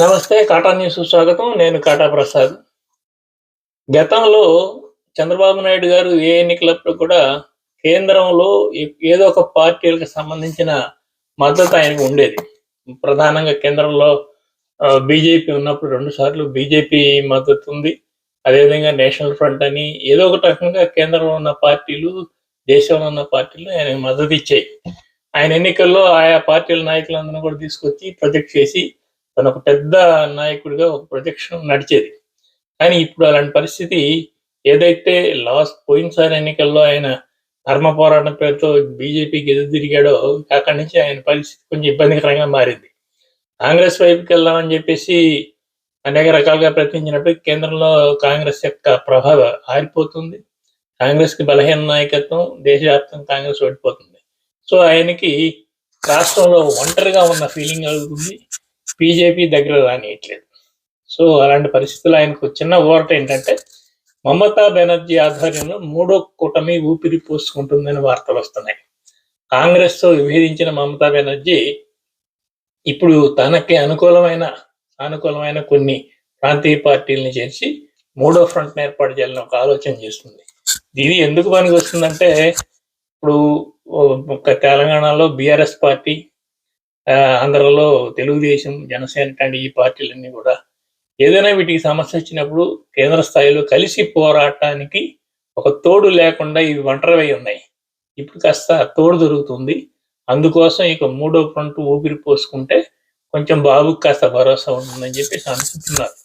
నమస్తే కాటా న్యూస్ స్వాగతం. నేను కాటా ప్రసాద్. గతంలో చంద్రబాబు నాయుడు గారు ఏ ఎన్నికలప్పుడు కూడా కేంద్రంలో ఏదో ఒక పార్టీలకు సంబంధించిన మద్దతు ఆయనకు ఉండేది. ప్రధానంగా కేంద్రంలో బీజేపీ ఉన్నప్పుడు రెండు సార్లు బీజేపీ మద్దతు ఉంది. అదేవిధంగా నేషనల్ ఫ్రంట్ అని ఏదో ఒక రకంగా కేంద్రంలో ఉన్న పార్టీలు దేశంలో ఉన్న పార్టీలు ఆయనకు మద్దతు ఇచ్చాయి. ఆయన ఎన్నికల్లో ఆయా పార్టీల నాయకులందరూ కూడా తీసుకొచ్చి ప్రొజెక్ట్ చేసి తను ఒక పెద్ద నాయకుడిగా ఒక ప్రొజెక్షన్ నడిచేది. కానీ ఇప్పుడు అలాంటి పరిస్థితి ఏదైతే లాస్ట్ పోయినసారి ఎన్నికల్లో ఆయన ధర్మ పోరాటం పేరుతో బీజేపీకి ఎదురు తిరిగాడో అక్కడి నుంచి ఆయన పరిస్థితి కొంచెం ఇబ్బందికరంగా మారింది. కాంగ్రెస్ వైపుకి వెళ్దామని చెప్పేసి అనేక రకాలుగా ప్రయత్నించినప్పటికీ కేంద్రంలో కాంగ్రెస్ యొక్క ప్రభావం ఆరిపోతుంది. కాంగ్రెస్కి బలహీన నాయకత్వం దేశవ్యాప్తంగా కాంగ్రెస్ ఓడిపోతుంది. సో ఆయనకి రాష్ట్రంలో ఒంటరిగా ఉన్న ఫీలింగ్ కలుగుతుంది. బీజేపీ దగ్గర రానియట్లేదు. సో అలాంటి పరిస్థితుల్లో ఆయనకు చిన్న ఓరట ఏంటంటే మమతా బెనర్జీ ఆధ్వర్యంలో మూడో కూటమి ఊపిరి పోసుకుంటుందని వార్తలు వస్తున్నాయి. కాంగ్రెస్తో విభేదించిన మమతా బెనర్జీ ఇప్పుడు తనకి అనుకూలమైన అనుకూలమైన కొన్ని ప్రాంతీయ పార్టీలను చేర్చి మూడో ఫ్రంట్ ఏర్పాటు చేయాలని ఒక ఆలోచన చేస్తుంది. ఇది ఎందుకు పనికి వస్తుందంటే ఇప్పుడు ఒక తెలంగాణలో బీఆర్ఎస్ పార్టీ ఆంధ్రలో తెలుగుదేశం జనసేన లాంటి ఈ పార్టీలన్నీ కూడా ఏదైనా వీటికి సమస్య వచ్చినప్పుడు కేంద్ర స్థాయిలో కలిసి పోరాటానికి ఒక తోడు లేకుండా ఇవి ఒంటరివై ఉన్నాయి. ఇప్పుడు కాస్త తోడు దొరుకుతుంది. అందుకోసం ఇక మూడో ఫ్రంట్ ఊపిరి పోసుకుంటే కొంచెం బాబుకి కాస్త భరోసా ఉంటుందని చెప్పేసి అనుకుంటున్నారు.